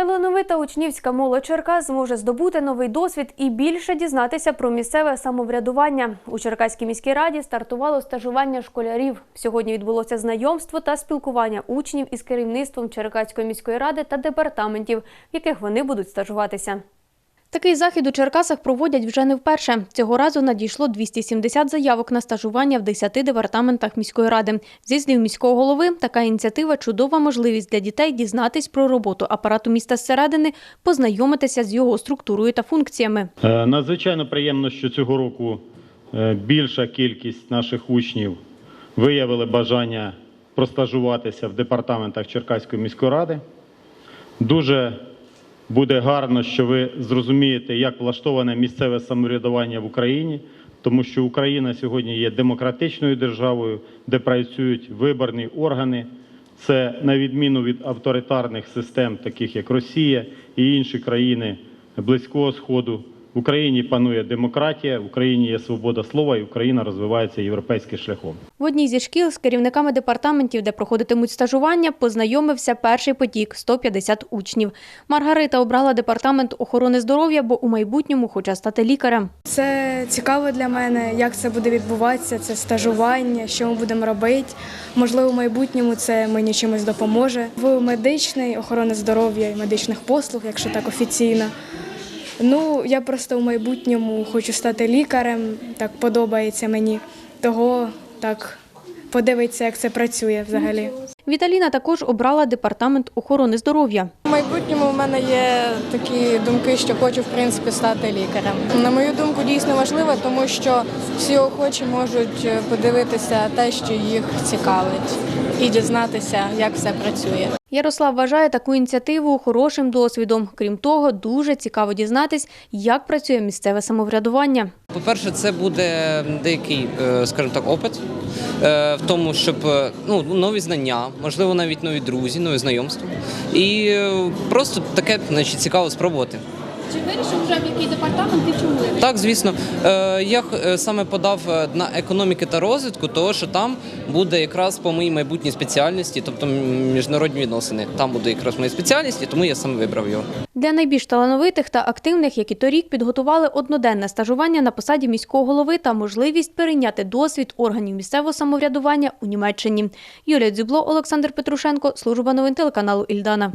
Талановита учнівська молодь Черкас зможе здобути новий досвід і більше дізнатися про місцеве самоврядування. У Черкаській міській раді стартувало стажування школярів. Сьогодні відбулося знайомство та спілкування учнів із керівництвом Черкаської міської ради та департаментів, в яких вони будуть стажуватися. Такий захід у Черкасах проводять вже не вперше. Цього разу надійшло 270 заявок на стажування в 10 департаментах міської ради. Зі слів міського голови, така ініціатива чудова можливість для дітей дізнатись про роботу апарату міста зсередини, познайомитися з його структурою та функціями. Е, Надзвичайно приємно, що цього року е, більша кількість наших учнів виявили бажання простажуватися в департаментах Черкаської міської ради. Дуже буде гарно, що ви зрозумієте, як влаштоване місцеве самоврядування в Україні, тому що Україна сьогодні є демократичною державою, де працюють виборні органи. Це на відміну від авторитарних систем, таких як Росія і інші країни Близького Сходу. В Україні панує демократія, в Україні є свобода слова, і Україна розвивається європейським шляхом. В одній зі шкіл з керівниками департаментів, де проходитимуть стажування, познайомився перший потік – 150 учнів. Маргарита обрала департамент охорони здоров'я, бо у майбутньому хоче стати лікарем. Це цікаво для мене, як це буде відбуватися, це стажування, що ми будемо робити. Можливо, в майбутньому це мені чимось допоможе. В медичній охорони здоров'я і медичних послуг, якщо так офіційно. Ну, я просто в майбутньому хочу стати лікарем, так подобається мені. Того так подивитися, як це працює взагалі. Віталіна також обрала департамент охорони здоров'я. В майбутньому в мене є такі думки, що хочу в принципі стати лікарем. На мою думку, дійсно важливо, тому що всі охочі можуть подивитися те, що їх цікавить, і дізнатися, як все працює. Ярослав вважає таку ініціативу хорошим досвідом. Крім того, дуже цікаво дізнатись, як працює місцеве самоврядування. По-перше, це буде деякий, е, скажімо так, опит е, в тому, щоб е, ну, нові знання, можливо, навіть нові друзі, нові знайомства. І просто таке значить, цікаво спробувати. Чи вирішив вже в який департамент і чому? Так, звісно, Е, я е, саме подав е, на економіки та розвитку, того що там буде якраз по моїй майбутній спеціальності, тобто міжнародні відносини. Там буде якраз моя спеціальність, і тому я саме вибрав його. Для найбільш талановитих та активних, як і торік, підготували одноденне стажування на посаді міського голови та можливість перейняти досвід органів місцевого самоврядування у Німеччині. Юлія Дзюбло, Олександр Петрушенко, служба новин телеканалу Ільдана.